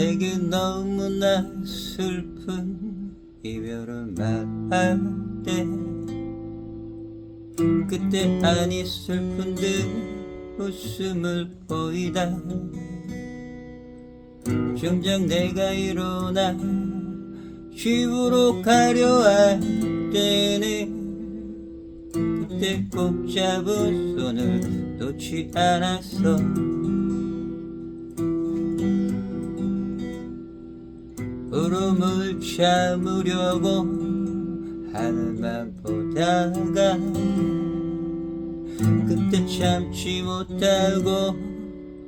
내게 너무나 슬픈 이별을 말할 때 그때 아니 슬픈 듯 웃음을 보이다. 정작 내가 일어나 집으로 가려 할 때는 그때 꼭 잡은 손을 놓지 않았어 울음을 참으려고 하늘만 보다가 그때 참지 못하고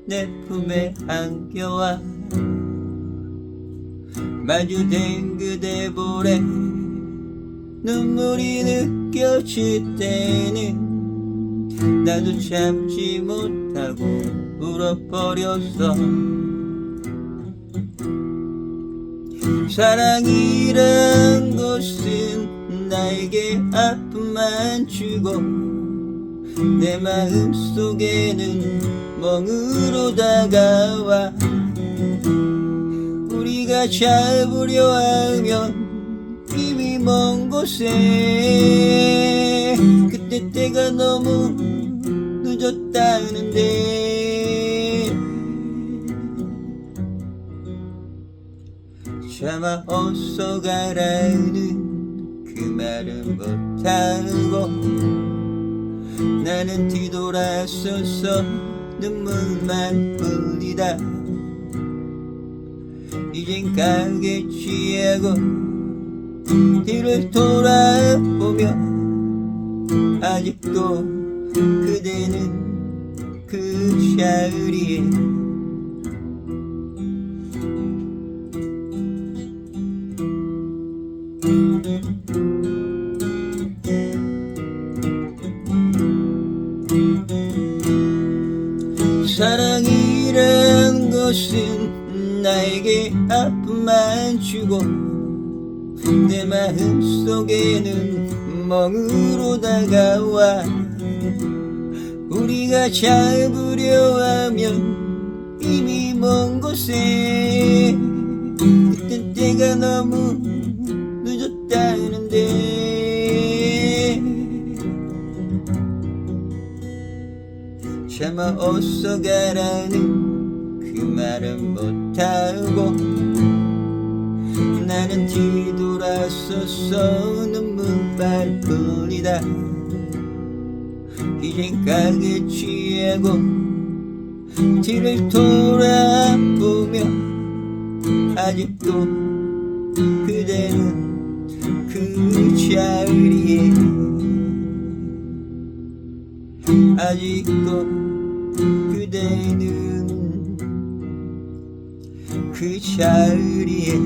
내 품에 안겨와 마주된 그대 볼에 눈물이 느껴질 때는 나도 참지 못하고 울어버렸어 사랑이란 것은 나에게 아픔만 주고 내 마음 속에는 멍으로 다가와 우리가 잡으려 하면 이미 먼 곳에 그때 때가 너무 늦었다는데 차마 어서 가라는 그 말은 못하고 나는 뒤돌아서서 눈물만 흘리다. 이젠 가겠지 하고 뒤를 돌아보며 아직도 그대는 그 샤리에 사랑이란 것은 나에게 아픔만 주고 내 마음 속에는 멍으로 다가와 우리가 잡으려 하면 이미 먼 곳에 그땐 때가 너무 차마 어서 가라는 그 말은 못하고 나는 뒤돌아서서 눈물만 흘리다. 이젠 가겠지 하고 뒤를 돌아보며 아직도 그대는 그 자리에 아직도 그대는 그 자리에